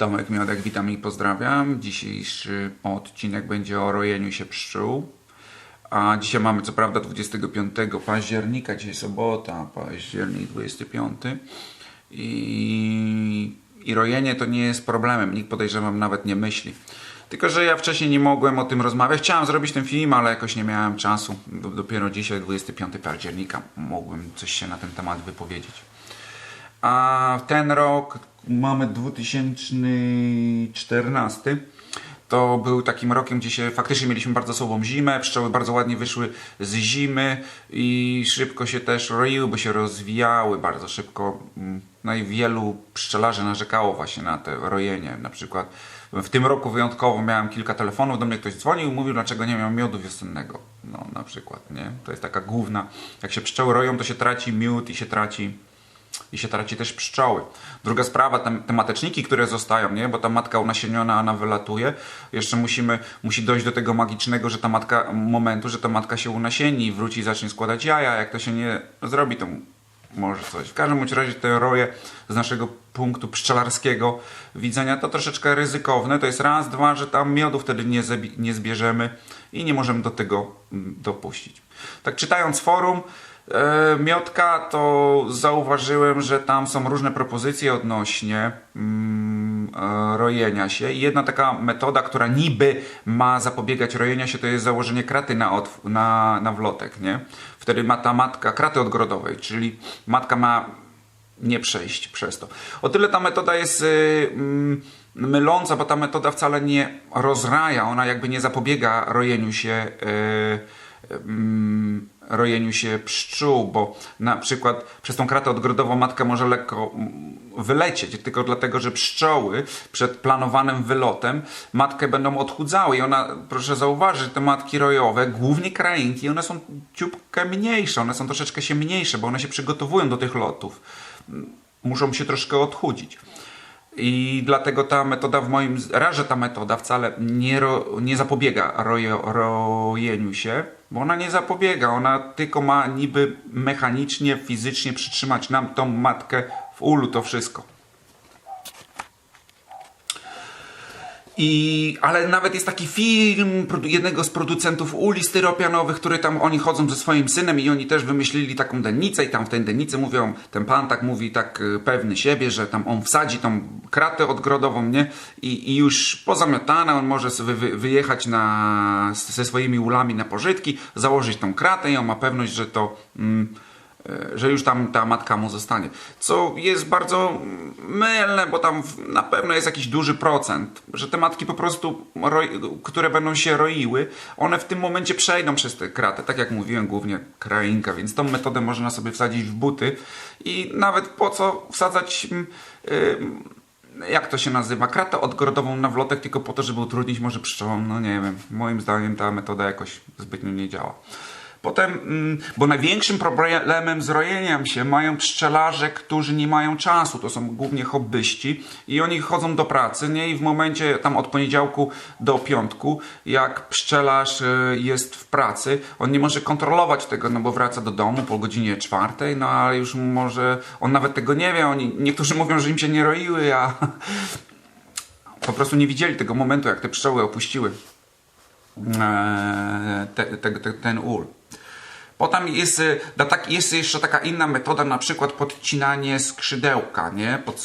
Tomek Miodek, witam i pozdrawiam. Dzisiejszy odcinek będzie o rojeniu się pszczół. A dzisiaj mamy co prawda 25 października, dzisiaj sobota, październik 25. I, I rojenie to nie jest problemem, nikt podejrzewam nawet nie myśli. Tylko, że ja wcześniej nie mogłem o tym rozmawiać. Chciałem zrobić ten film, ale jakoś nie miałem czasu. Dopiero dzisiaj, 25 października, mogłem coś się na ten temat wypowiedzieć. A ten rok mamy 2014. To był takim rokiem, gdzie się faktycznie mieliśmy bardzo słabą zimę, pszczoły bardzo ładnie wyszły z zimy i szybko się też roiły, bo się rozwijały bardzo szybko. No i wielu pszczelarzy narzekało właśnie na to rojenie. Na przykład w tym roku wyjątkowo miałem kilka telefonów, do mnie ktoś dzwonił i mówił, dlaczego nie miał miodu wiosennego. No na przykład, nie? To jest taka główna, jak się pszczoły roją, to się traci miód i się traci i się traci też pszczoły. Druga sprawa, te, te mateczniki, które zostają, nie? bo ta matka unasieniona, ona wylatuje. Jeszcze musimy, musi dojść do tego magicznego, że ta matka, momentu, że ta matka się unasieni i wróci i zacznie składać jaja. Jak to się nie zrobi, to może coś. W każdym bądź razie te roje z naszego punktu pszczelarskiego widzenia to troszeczkę ryzykowne. To jest raz, dwa, że tam miodu wtedy nie, nie zbierzemy i nie możemy do tego mm, dopuścić. Tak czytając forum, miotka to zauważyłem, że tam są różne propozycje odnośnie mm, e, rojenia się. Jedna taka metoda, która niby ma zapobiegać rojenia się, to jest założenie kraty na, na, na wlotek. Nie? Wtedy ma ta matka kraty odgrodowej, czyli matka ma nie przejść przez to. O tyle ta metoda jest yy, myląca, bo ta metoda wcale nie rozraja, ona jakby nie zapobiega rojeniu się. Yy, yy, rojeniu się pszczół, bo na przykład przez tą kratę odgrodową matka może lekko mm, wylecieć, tylko dlatego, że pszczoły przed planowanym wylotem matkę będą odchudzały i ona, proszę zauważyć, te matki rojowe, głównie krainki, one są ciupkę mniejsze, one są troszeczkę się mniejsze, bo one się przygotowują do tych lotów. Muszą się troszkę odchudzić. I dlatego ta metoda w moim razie ta metoda wcale nie, ro, nie zapobiega rojo, rojeniu się, bo ona nie zapobiega, ona tylko ma niby mechanicznie, fizycznie przytrzymać nam tą matkę w ulu to wszystko. I, ale nawet jest taki film jednego z producentów uli styropianowych, który tam oni chodzą ze swoim synem i oni też wymyślili taką dennicę i tam w tej dennicy mówią, ten pan tak mówi tak y, pewny siebie, że tam on wsadzi tą kratę odgrodową, nie? I, i już pozamiotana on może sobie wy, wyjechać na, ze swoimi ulami na pożytki, założyć tą kratę i on ma pewność, że to... Mm, że już tam ta matka mu zostanie. Co jest bardzo mylne, bo tam na pewno jest jakiś duży procent, że te matki po prostu, które będą się roiły, one w tym momencie przejdą przez te kraty. Tak jak mówiłem, głównie krainka, więc tą metodę można sobie wsadzić w buty i nawet po co wsadzać. Yy, jak to się nazywa, kratę odgrodową na wlotek tylko po to, żeby utrudnić może pszczołom, no nie wiem, moim zdaniem ta metoda jakoś zbytnio nie działa. Potem, mm, bo największym problemem z rojeniem się mają pszczelarze, którzy nie mają czasu. To są głównie hobbyści i oni chodzą do pracy, nie? I w momencie tam od poniedziałku do piątku, jak pszczelarz y, jest w pracy, on nie może kontrolować tego, no bo wraca do domu po godzinie czwartej, no ale już może, on nawet tego nie wie. Oni, niektórzy mówią, że im się nie roiły, a po prostu nie widzieli tego momentu, jak te pszczoły opuściły e, te, te, te, ten ul. Potem jest, y, tak, jest jeszcze taka inna metoda, na przykład podcinanie skrzydełka, nie? Pod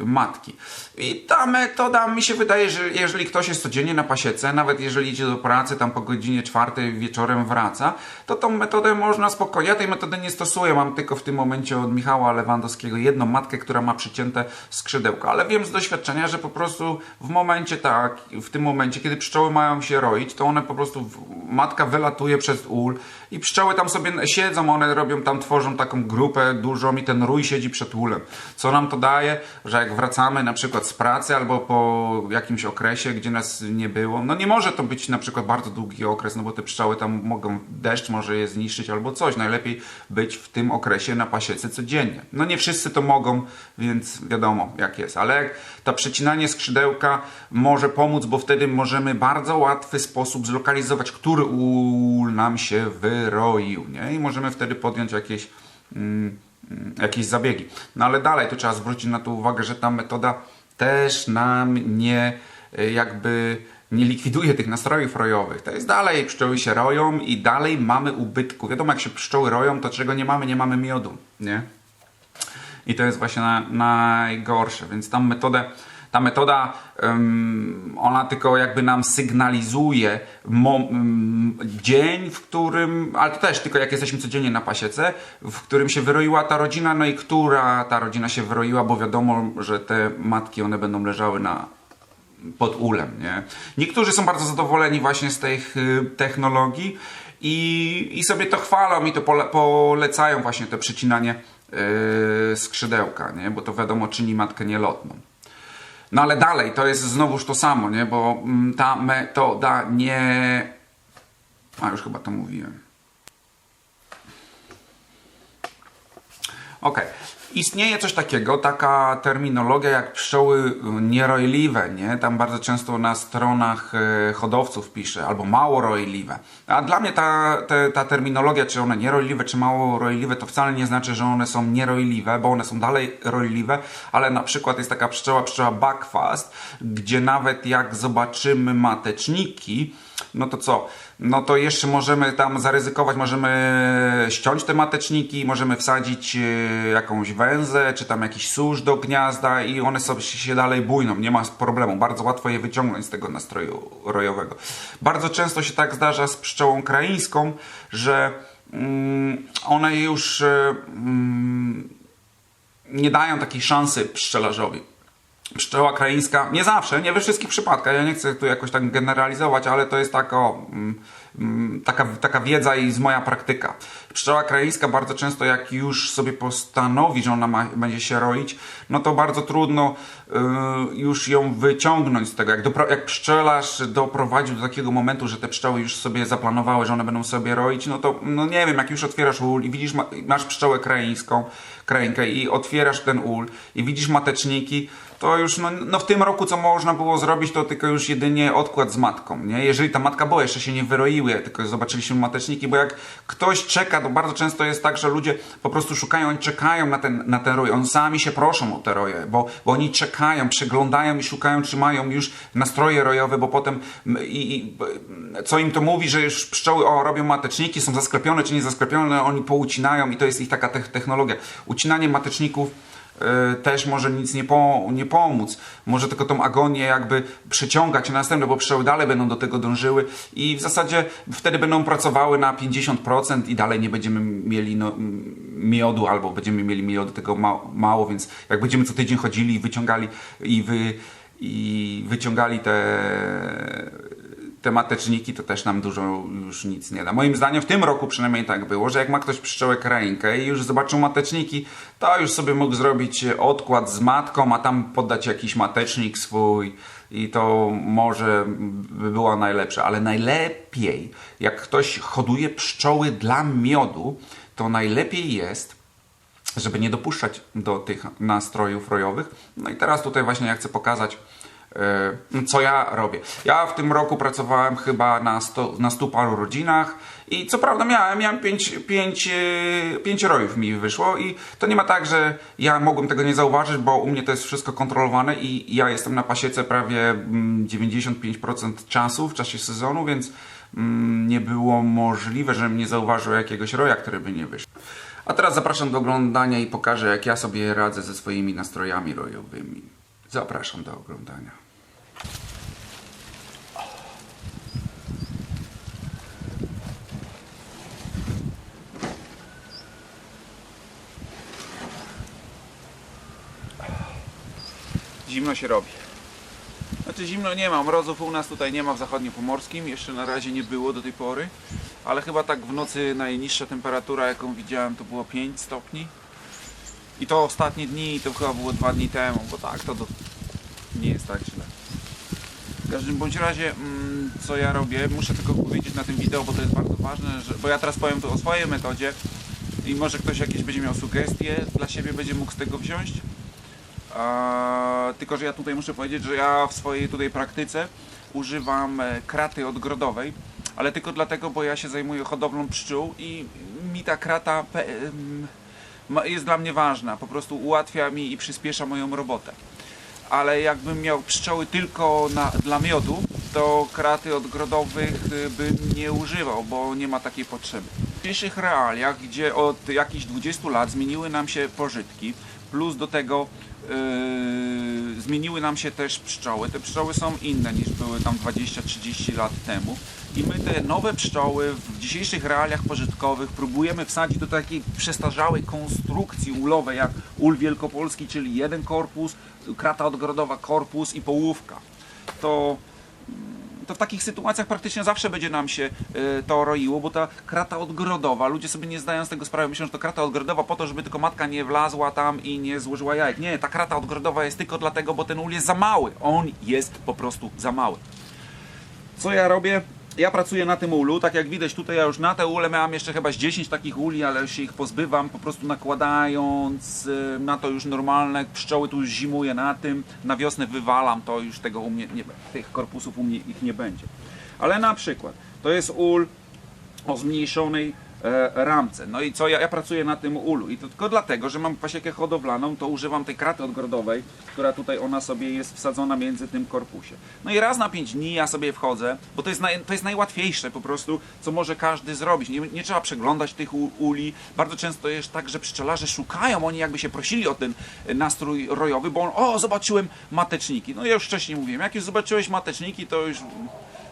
y, matki. I ta metoda mi się wydaje, że jeżeli ktoś jest codziennie na pasiece, nawet jeżeli idzie do pracy, tam po godzinie czwartej wieczorem wraca, to tą metodę można spokojnie. Ja tej metody nie stosuję, mam tylko w tym momencie od Michała Lewandowskiego jedną matkę, która ma przycięte skrzydełka, ale wiem z doświadczenia, że po prostu w momencie tak, w tym momencie, kiedy pszczoły mają się roić, to one po prostu, matka wylatuje przez ul i pszczoły tam sobie siedzą, one robią tam, tworzą taką grupę dużą i ten rój siedzi przed ulem. Co nam to daje? Że jak wracamy na przykład z pracy albo po jakimś okresie, gdzie nas nie było, no nie może to być na przykład bardzo długi okres, no bo te pszczoły tam mogą, deszcz może je zniszczyć albo coś. Najlepiej być w tym okresie na pasiece codziennie. No nie wszyscy to mogą, więc wiadomo jak jest. Ale jak ta przecinanie skrzydełka może pomóc, bo wtedy możemy bardzo łatwy sposób zlokalizować, który ul nam się wyroił, nie? I możemy wtedy podjąć jakieś mm, mm jakieś zabiegi. No ale dalej tu trzeba zwrócić na to uwagę, że ta metoda też nam nie y, jakby nie likwiduje tych nastrojów rojowych. To jest dalej, pszczoły się roją i dalej mamy ubytku. Wiadomo, jak się pszczoły roją, to czego nie mamy? Nie mamy miodu, nie? I to jest właśnie na, najgorsze, więc tam metodę ta metoda, ona tylko jakby nam sygnalizuje dzień, w którym, ale to też tylko jak jesteśmy codziennie na pasiece, w którym się wyroiła ta rodzina, no i która ta rodzina się wyroiła, bo wiadomo, że te matki, one będą leżały na, pod ulem, nie? Niektórzy są bardzo zadowoleni właśnie z tych y, technologii i, i sobie to chwalą i to pole, polecają właśnie to przecinanie yy, skrzydełka, nie? Bo to wiadomo czyni matkę nielotną. No ale dalej, to jest znowuż to samo, nie? Bo mm, ta metoda nie... A już chyba to mówiłem. Ok. Istnieje coś takiego, taka terminologia jak pszczoły nierojliwe, nie? Tam bardzo często na stronach e, hodowców pisze, albo mało rojliwe. A dla mnie ta, ta, ta terminologia, czy one nierojliwe, czy mało rojliwe, to wcale nie znaczy, że one są nierojliwe, bo one są dalej rojliwe, ale na przykład jest taka pszczoła, pszczoła Buckfast, gdzie nawet jak zobaczymy mateczniki, no to co? No to jeszcze możemy tam zaryzykować, możemy ściąć te mateczniki, możemy wsadzić e, jakąś czy tam jakiś susz do gniazda i one sobie się dalej bujną, nie ma problemu. Bardzo łatwo je wyciągnąć z tego nastroju rojowego. Bardzo często się tak zdarza z pszczołą kraińską, że mm, one już e, mm, nie dają takiej szansy pszczelarzowi pszczoła kraińska, nie zawsze, nie we wszystkich przypadkach, ja nie chcę tu jakoś tak generalizować, ale to jest tak o, mm, mm, taka, taka wiedza i z moja praktyka. Pszczoła kraińska bardzo często jak już sobie postanowi, że ona ma, będzie się roić, no to bardzo trudno y, już ją wyciągnąć z tego. Jak, dopro, jak pszczelarz doprowadził do takiego momentu, że te pszczoły już sobie zaplanowały, że one będą sobie roić, no to no nie wiem, jak już otwierasz ul i widzisz, masz pszczołę kraińską, krainkę i otwierasz ten ul i widzisz mateczniki, to już no, no, w tym roku co można było zrobić, to tylko już jedynie odkład z matką, nie? Jeżeli ta matka była, jeszcze się nie wyroiły, tylko zobaczyliśmy mateczniki, bo jak ktoś czeka, to bardzo często jest tak, że ludzie po prostu szukają, oni czekają na ten, na ten oni sami się proszą o te roje, bo, bo oni czekają, przeglądają i szukają, czy mają już nastroje rojowe, bo potem i, i co im to mówi, że już pszczoły o, robią mateczniki, są zasklepione czy nie zasklepione, oni poucinają i to jest ich taka technologia. Ucinanie mateczników też może nic nie, po, nie pomóc. Może tylko tą agonię jakby przeciągać na następne, bo pszczoły dalej będą do tego dążyły i w zasadzie wtedy będą pracowały na 50% i dalej nie będziemy mieli no, miodu albo będziemy mieli miodu tego ma, mało, więc jak będziemy co tydzień chodzili i wyciągali i, wy, i wyciągali te te mateczniki to też nam dużo już nic nie da. Moim zdaniem w tym roku przynajmniej tak było, że jak ma ktoś pszczołę krainkę i już zobaczył mateczniki, to już sobie mógł zrobić odkład z matką, a tam poddać jakiś matecznik swój i to może by było najlepsze. Ale najlepiej, jak ktoś hoduje pszczoły dla miodu, to najlepiej jest żeby nie dopuszczać do tych nastrojów rojowych. No i teraz tutaj właśnie ja chcę pokazać co ja robię. Ja w tym roku pracowałem chyba na 100, na 100 paru rodzinach i co prawda miałem, miałem 5, 5, 5 rojów mi wyszło i to nie ma tak, że ja mogłem tego nie zauważyć, bo u mnie to jest wszystko kontrolowane i ja jestem na pasiece prawie 95% mm, czasu w czasie sezonu, więc mm, nie było możliwe, żebym nie zauważył jakiegoś roja, który by nie wyszedł. A teraz zapraszam do oglądania i pokażę, jak ja sobie radzę ze swoimi nastrojami rojowymi. Zapraszam do oglądania. Zimno się robi. Znaczy zimno nie ma, mrozów u nas tutaj nie ma w zachodniopomorskim, jeszcze na razie nie było do tej pory, ale chyba tak w nocy najniższa temperatura jaką widziałem to było 5 stopni. I to ostatnie dni, to chyba było 2 dni temu, bo tak, to do... nie jest tak źle. W każdym bądź razie, mm, co ja robię, muszę tylko powiedzieć na tym wideo, bo to jest bardzo ważne, że, bo ja teraz powiem tu o swojej metodzie i może ktoś jakieś będzie miał sugestie dla siebie, będzie mógł z tego wziąć. tylko, że ja tutaj muszę powiedzieć, że ja w swojej tutaj praktyce używam e, kraty odgrodowej, ale tylko dlatego, bo ja się zajmuję hodowlą pszczół i mi ta krata jest dla mnie ważna, po prostu ułatwia mi i przyspiesza moją robotę. Ale jakbym miał pszczoły tylko na, dla miodu, to kraty odgrodowych y, bym nie używał, bo nie ma takiej potrzeby. W dzisiejszych realiach, gdzie od jakichś 20 lat zmieniły nam się pożytki, plus do tego yy, zmieniły nam się też pszczoły. Te pszczoły są inne niż były tam 20-30 lat temu. I my te nowe pszczoły w dzisiejszych realiach pożytkowych próbujemy wsadzić do takiej przestarzałej konstrukcji ulowej jak ul wielkopolski, czyli jeden korpus, krata odgrodowa korpus i połówka. To to w takich sytuacjach praktycznie zawsze będzie nam się y, to roiło, bo ta krata odgrodowa, ludzie sobie nie zdają z tego sprawy, myślą, że to krata odgrodowa po to, żeby tylko matka nie wlazła tam i nie złożyła jajek. Nie, ta krata odgrodowa jest tylko dlatego, bo ten ul jest za mały. On jest po prostu za mały. Co ja robię? Ja pracuję na tym ulu, tak jak widać tutaj ja już na te ule miałem jeszcze chyba z 10 takich uli, ale się ich pozbywam, po prostu nakładając y, na to już normalne pszczoły, tu zimuję na tym, na wiosnę wywalam to już tego u mnie, nie, tych korpusów u mnie ich nie będzie. Ale na przykład, to jest ul o zmniejszonej ramce. No i co, ja, ja pracuję na tym ulu i to tylko dlatego, że mam pasiekę hodowlaną, to używam tej kraty odgrodowej, która tutaj ona sobie jest wsadzona między tym korpusie. No i raz na 5 dni ja sobie wchodzę, bo to jest, naj, to jest najłatwiejsze po prostu, co może każdy zrobić. Nie, nie trzeba przeglądać tych uli. Bardzo często jest tak, że pszczelarze szukają, oni jakby się prosili o ten e, nastrój rojowy, bo on, o, zobaczyłem mateczniki. No ja już wcześniej mówiłem, jak już zobaczyłeś mateczniki, to już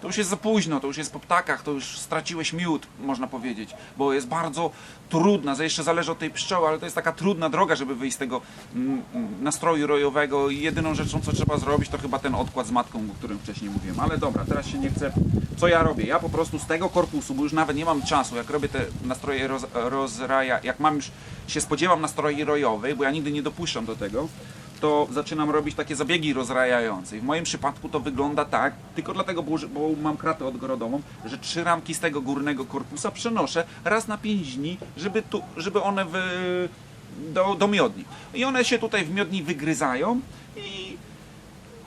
to już jest za późno, to już jest po ptakach, to już straciłeś miód, można powiedzieć, bo jest bardzo trudna, jeszcze zależy od tej pszczoły, ale to jest taka trudna droga, żeby wyjść z tego mm, mm, nastroju rojowego i jedyną rzeczą, co trzeba zrobić, to chyba ten odkład z matką, o którym wcześniej mówiłem. Ale dobra, teraz się nie chcę... Co ja robię? Ja po prostu z tego korpusu, bo już nawet nie mam czasu, jak robię te nastroje roz, rozraja, jak mam już, się spodziewam nastroi rojowej, bo ja nigdy nie dopuszczam do tego, to zaczynam robić takie zabiegi rozrajające. I w moim przypadku to wygląda tak, tylko dlatego, bo, bo mam kratę odgrodową, że trzy ramki z tego górnego korpusa przenoszę raz na pięć dni, żeby, tu, żeby one wy, do, do miodni. I one się tutaj w miodni wygryzają i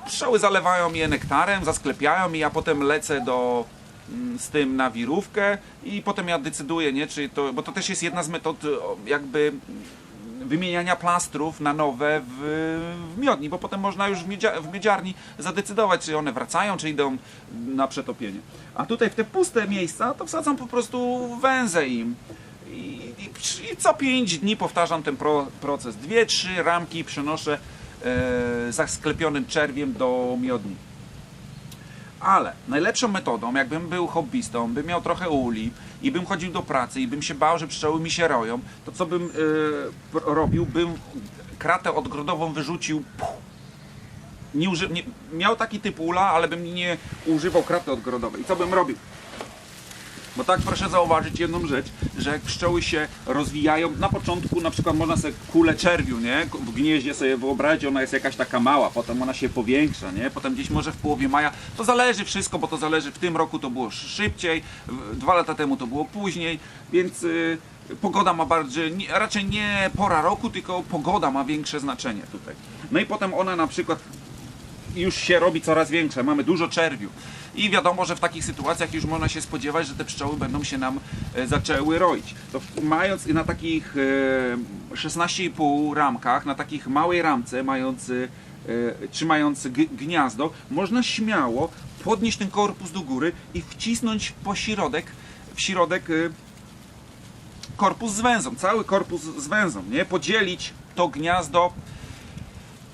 pszczoły zalewają je nektarem, zasklepiają i ja potem lecę do mm, z tym na wirówkę i potem ja decyduję, nie, czy to, bo to też jest jedna z metod jakby wymieniania plastrów na nowe w, w miodni, bo potem można już w, miedzia, w miedziarni zadecydować, czy one wracają, czy idą na przetopienie. A tutaj w te puste miejsca to wsadzam po prostu węzę im. I, i, i co 5 dni powtarzam ten pro, proces. Dwie, trzy ramki przenoszę e, za sklepionym czerwiem do miodni. Ale najlepszą metodą, jakbym był hobbystą, bym miał trochę uli i bym chodził do pracy i bym się bał, że pszczoły mi się roją, to co bym e, robił? Bym kratę odgrodową wyrzucił. Nie uży, nie, miał taki typ ula, ale bym nie używał kraty odgrodowej. I co bym robił? Bo tak proszę zauważyć jedną rzecz, że jak pszczoły się rozwijają, na początku na przykład można sobie kulę czerwiu, nie? W gnieździe sobie wyobrazić, ona jest jakaś taka mała, potem ona się powiększa, nie? Potem gdzieś może w połowie maja, to zależy wszystko, bo to zależy, w tym roku to było szybciej, dwa lata temu to było później, więc y, pogoda ma bardziej, raczej nie pora roku, tylko pogoda ma większe znaczenie tutaj. No i potem ona na przykład już się robi coraz większe, mamy dużo czerwiu. I wiadomo, że w takich sytuacjach już można się spodziewać, że te pszczoły będą się nam e, zaczęły roić. To mając na takich e, 16,5 ramkach, na takich małej ramce, mając, e, trzymając gniazdo, można śmiało podnieść ten korpus do góry i wcisnąć po środek, w środek e, korpus z węzą, cały korpus z węzą, nie? Podzielić to gniazdo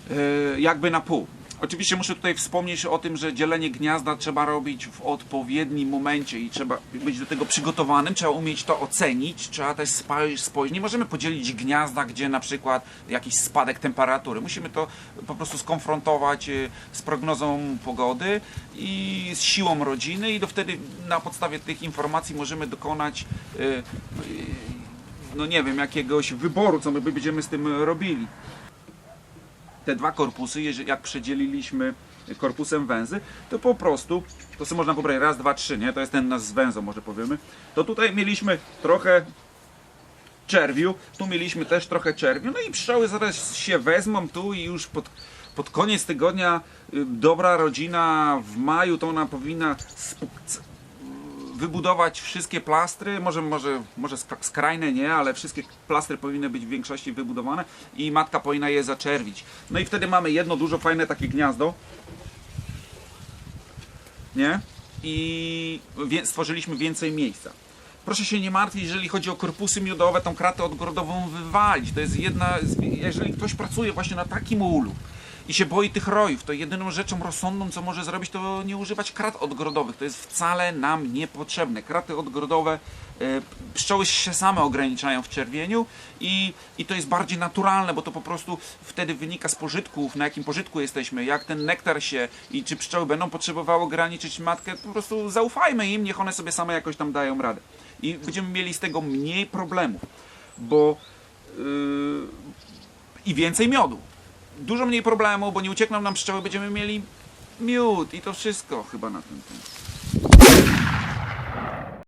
e, jakby na pół. Oczywiście muszę tutaj wspomnieć o tym, że dzielenie gniazda trzeba robić w odpowiednim momencie i trzeba być do tego przygotowanym, trzeba umieć to ocenić, trzeba też spojrzeć. Nie możemy podzielić gniazda, gdzie na przykład jakiś spadek temperatury. Musimy to po prostu skonfrontować e, z prognozą pogody i z siłą rodziny i do wtedy na podstawie tych informacji możemy dokonać e, e, no nie wiem, jakiegoś wyboru, co my będziemy z tym robili te dwa korpusy, jak przedzieliliśmy korpusem węzy, to po prostu, to sobie można pobrać raz, dwa, trzy, nie? To jest ten nasz z węzą, może powiemy. To tutaj mieliśmy trochę czerwiu, tu mieliśmy też trochę czerwiu, no i pszczoły zaraz się wezmą tu i już pod, pod koniec tygodnia y, dobra rodzina w maju to ona powinna wybudować wszystkie plastry, może, może, może skra- skrajne nie, ale wszystkie plastry powinny być w większości wybudowane i matka powinna je zaczerwić. No i wtedy mamy jedno dużo fajne takie gniazdo, nie? I stworzyliśmy więcej miejsca. Proszę się nie martwić, jeżeli chodzi o korpusy miodowe, tą kratę odgrodową wywalić. To jest jedna, jeżeli ktoś pracuje właśnie na takim ulu i się boi tych rojów, to jedyną rzeczą rozsądną, co może zrobić, to nie używać krat odgrodowych. To jest wcale nam niepotrzebne. Kraty odgrodowe, e, pszczoły się same ograniczają w czerwieniu i, i to jest bardziej naturalne, bo to po prostu wtedy wynika z pożytków, na jakim pożytku jesteśmy, jak ten nektar się i czy pszczoły będą potrzebowały ograniczyć matkę, po prostu zaufajmy im, niech one sobie same jakoś tam dają radę. I będziemy mieli z tego mniej problemów, bo yy, i więcej miodu. Dużo mniej problemu, bo nie uciekną nam pszczoły, będziemy mieli miód i to wszystko chyba na ten temat.